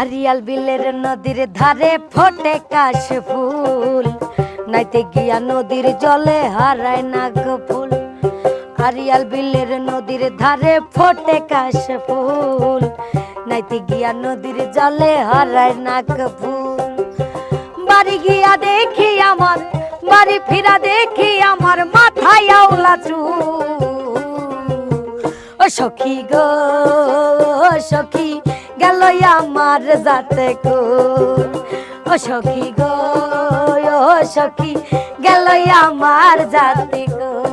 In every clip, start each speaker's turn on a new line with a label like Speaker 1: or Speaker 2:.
Speaker 1: Arial বিলের নদীর ধারে ফোটে কাশ ফুল। নাইতে গিয়া নদীর জলে হারায় নাগ ফুল। আরিয়াল বিলের নদীর ধারে ফোটে কাশ ফুল। নাইতে গিয়া নদীর জলে হারায় নাগ ফুল। বাড়ি গিয়া দেখি আমার, বাড়ি ফিরা দেখি আমার মাথায় আওলা চুল। ও সখী গো সখী গেল আমার যাতে কো ও সখী গো ও সখী গেল আমার যাতে গো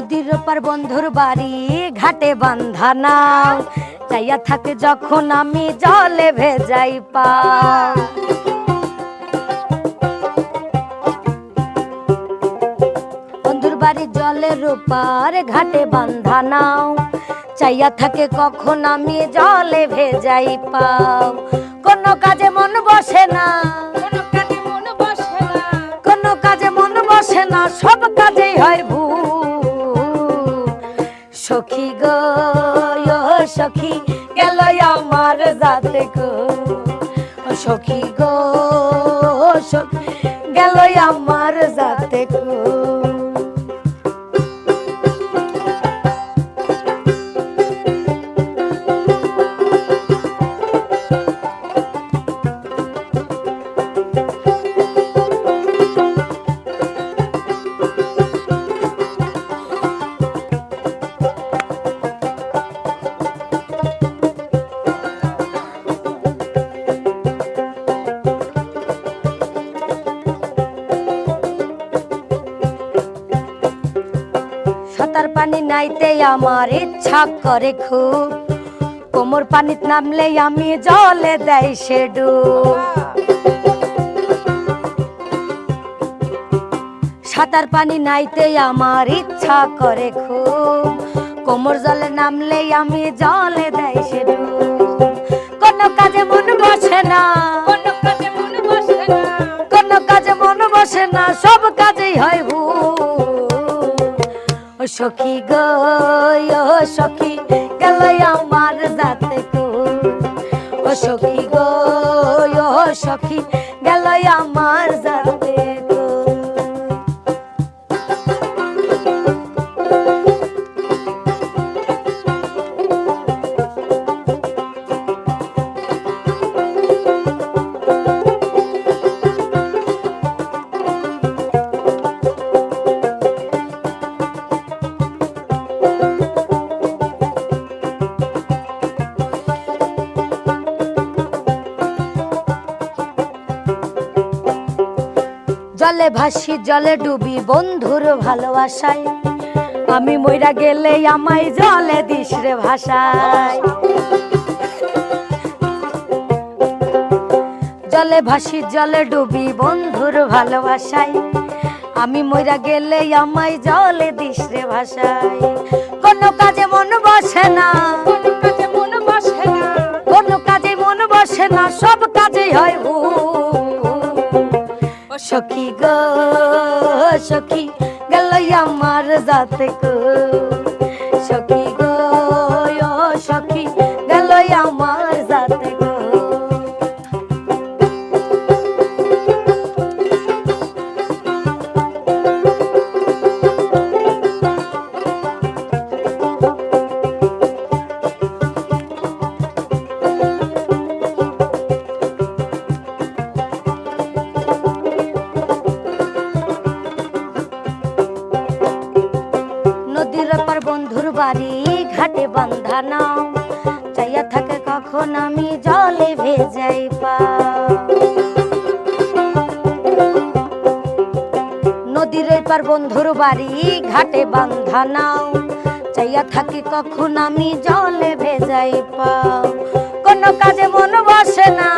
Speaker 1: নদীর ওপার বন্ধুর বাড়ি, ঘাটে বান্ধা নাও। থাকে যখন আমি জলে ভেজাই পা বন্ধুর বাড়ি জলের ওপার ঘাটে বান্ধা নাও। চাইয়া থাকে কখন আমি জলে ভেজাই পাও। কোন কাজে মন গেল আমার যাতে গো সখী গো গেল আমার পানি নাইতে আমার ইচ্ছা করে খুব। কোমর পানিত নামলে আমি জলে সে সাঁতার পানি নাইতে আমার ইচ্ছা করে খুব। কোমর জলে নামলে আমি জলে দেয় সে কোনো কাজে মন বসে না।
Speaker 2: কোনো কাজে মন বসে না।
Speaker 1: কোনো কাজে মন বসে না। সখী গো সখী গেল আমার যাতে গো ও সখী গো সখী গেল আমার ভাসি জলে ডুবি, বন্ধুর ভালোবাসায়। আমি মইরা গেলে আমায় জলে দিস রে ভাষায়। জলে ভাসি জলে ডুবি, বন্ধুর ভালোবাসায়। আমি মইরা গেলে আমায় জলে দিস রে ভাষায়। কোনো কাজে মন বসে না।
Speaker 2: কোনো কাজে মন বসে না।
Speaker 1: কাজে সব কাজেই হয় ভুল। সখী গো সখী গেল আমার যাতে গো বাড়ি ঘাটে বান্ধা নাও চাইয়া থাকে কখন আমি জলে ভেজাই পা। নদীর পার বন্ধুর বাড়ি ঘাটে বান্ধা নাও চাইয়া থাকি কখন আমি জলে ভেজাই পাও কোনো কাজে মন বসে না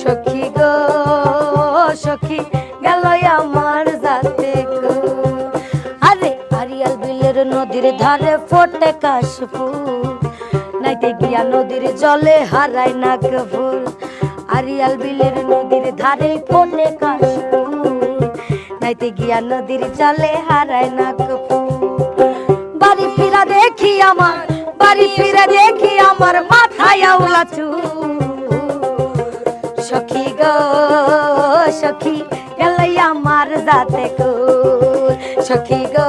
Speaker 1: সখী গো, সখী গেল আমার কো আরে আরিয়াল বিলের নদীর ধারে ফোটে কাশ ফুল নাইতে গিয়া নদীর জলে হারায় নাক ফুল আরিয়াল বিলের নদীর ধারে ফোটে কাশফুল। নাইতে গিয়া নদীর জলে হারায় নাক ফুল বাড়ি ফিরা দেখি আমার, বাড়ি ফিরা দেখি আমার মাথায় আউলা চুল। গো সখী, গেলাই আমার যাতে কুল। সখী গো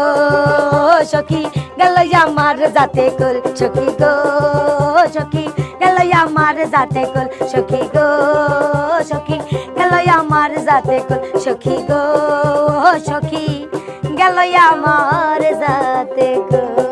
Speaker 1: সখী, গেলাই আমার যাতে কুল। সখী গো সখী, গেলাই আমার যাতে কুল। সখী গো সখী, গেলাই আমার যাতে কুল। সখী গো সখী গেল আমার যাতে কুল।